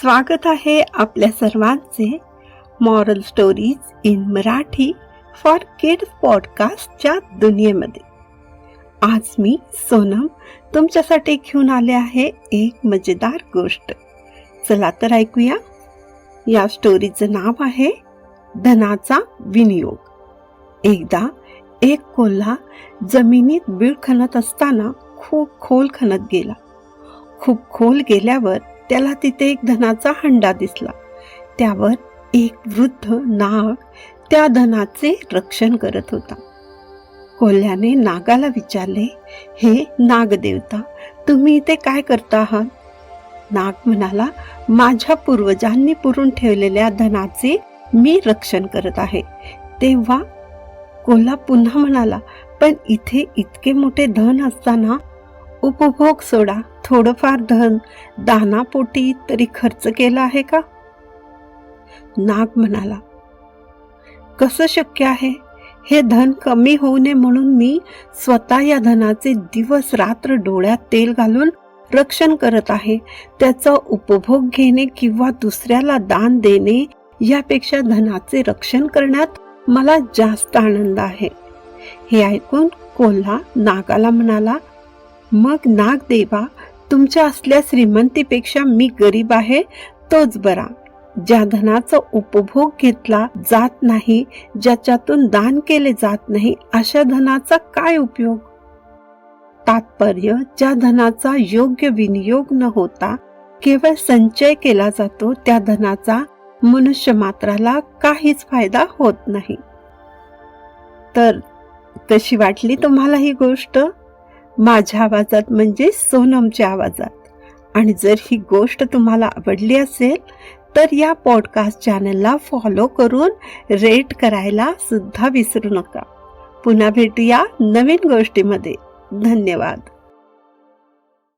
स्वागत आहे आपल्या सर्वांचे moral stories in Marathi for kids पॉडकास्टच्या दुनियेमध्ये. आज मी सोनम तुमच्यासाठी घेऊन आले आहे एक मजेदार गोष्ट. चला तर ऐकूया. या स्टोरीचं नाव आहे धनाचा विनियोग. एकदा एक कोल्हा जमिनीत बीळ खणत असताना खूप खोल खणत गेला. खूप खोल गेल्यावर त्याला तिथे एक धनाचा हंडा दिसला. त्यावर एक वृद्ध नाग त्या धनाचे रक्षण करत होता. कोल्ह्याने नागाला विचारले हे नागदेवता तुम्ही इथे काय करता आहात? नाग म्हणाला माझ्या पूर्वजांनी पुरून ठेवलेल्या धनाचे मी रक्षण करत आहे. तेव्हा कोल्हा पुन्हा म्हणाला पण इथे इतके मोठे धन असताना उपभोग सोडा थोडंफार धन दानापोटी तरी खर्च केला आहे का? नाग म्हणाला कसं शक्य आहे? हे धन कमी होऊ नये म्हणून मी स्वतः या धनाचे दिवस रात्र डोळ्यात तेल घालून रक्षण करत आहे. त्याचा उपभोग घेणे किंवा दुसऱ्याला दान देणे यापेक्षा धनाचे रक्षण करण्यात मला जास्त आनंद आहे. हे ऐकून कोल्हा नागाला म्हणाला मग नागदेवा तुमच्या असल्या श्रीमंतीपेक्षा मी गरीब आहे तोच बरा. ज्या धनाचा उपभोग घेतला जात नाही ज्याच्यातून दान केले जात नाही अशा धनाचा काय उपयोग? तात्पर्य ज्या धनाचा योग्य विनियोग न होता केवळ संचय केला जातो त्या धनाचा मनुष्य मात्राला काहीच फायदा होत नाही. तर कशी वाटली तुम्हाला ही गोष्ट? माझ्या आवाजात म्हणजे सोनमच्या आवाजात. आणि जर ही गोष्ट तुम्हाला आवडली असेल तर या पॉडकास्ट चॅनलला फॉलो करून रेट करायला सुद्धा विसरू नका. पुन्हा भेटूया नवीन गोष्टीमध्ये. धन्यवाद.